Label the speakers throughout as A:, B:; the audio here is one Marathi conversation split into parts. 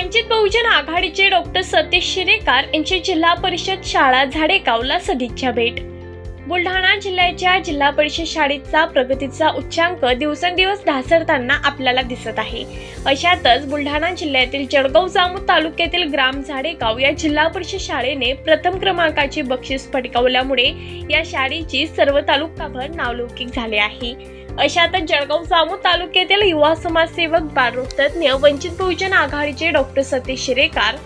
A: वंचित बहुजन आघाडीचे डॉक्टर सतीश शिरेकार यांची जिल्हा परिषद शाळा झाडेगावला सदिच्छा भेट. बुलढाणा जिल्ह्याच्या जिल्हा परिषद शाळेचा प्रगतीचा उच्चांक दिवसेंदिवस ढासळताना आपल्याला दिसत आहे. अशातच बुलढाणा जिल्ह्यातील जळगाव जामोद तालुक्यातील ग्राम झाडेगाव या जिल्हा परिषद शाळेने प्रथम क्रमांकाचे बक्षीस पटकावल्यामुळे या शाळेची सर्व तालुकाभर नावलौकिक झाले आहे. अशातच जळगाव जामोद तालुक्यातील युवा समाजसेवक बालरोगतज्ञ वंचित बहुजन आघाडीचे डॉक्टर सतीश शिरेकार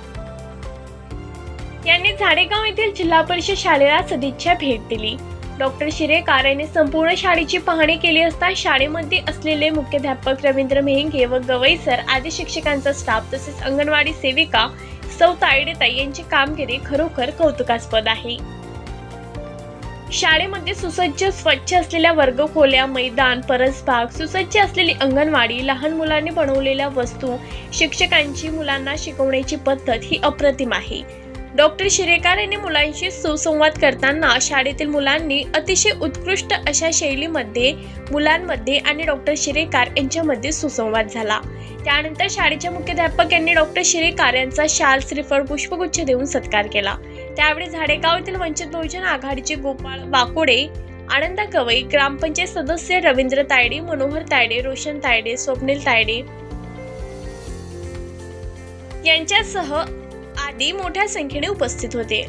A: यांनी झाडेगाव येथील जिल्हा परिषद शाळेला सदिच्छा भेट दिली. डॉक्टर शिरेकार यांनी संपूर्ण शाळेची पाहणी केली असता शाळेमध्ये असलेले मुख्याध्यापक रवींद्र मेहंगे व गवई सर आदी शिक्षकांचा स्टाफ तसेच अंगणवाडी सेविका सौ तायडेताई यांची कामगिरी खरोखर कौतुकास्पद आहे. शाळेमध्ये सुसज्ज स्वच्छ असलेल्या वर्गखोल्या मैदान परसबाग सुसज्ज असलेली अंगणवाडी लहान मुलांनी बनवलेल्या वस्तू शिक्षकांची मुलांना शिकवण्याची पद्धत ही अप्रतिम आहे. डॉक्टर शिरेकार यांनी मुलांशी सुसंवाद करताना शाळेतील मुलांनी अतिशय उत्कृष्ट अशा शैलीमध्ये मुलांमध्ये आणि डॉक्टर शिरेकार यांच्यामध्ये सुसंवाद झाला. त्यानंतर शाळेच्या मुख्याध्यापक यांनी डॉक्टर शिरेकार यांचा शाल श्रीफळ पुष्पगुच्छ देऊन सत्कार केला. त्यावेळी झाडेगाव येथील वंचित बहुजन आघाडीचे गोपाळ वाकोडे आनंद कवई ग्रामपंचायत सदस्य रवींद्र तायडे मनोहर तायडे रोशन तायडे स्वप्नील तायडे यांच्यासह आदी मोठ्या संख्येने उपस्थित होते.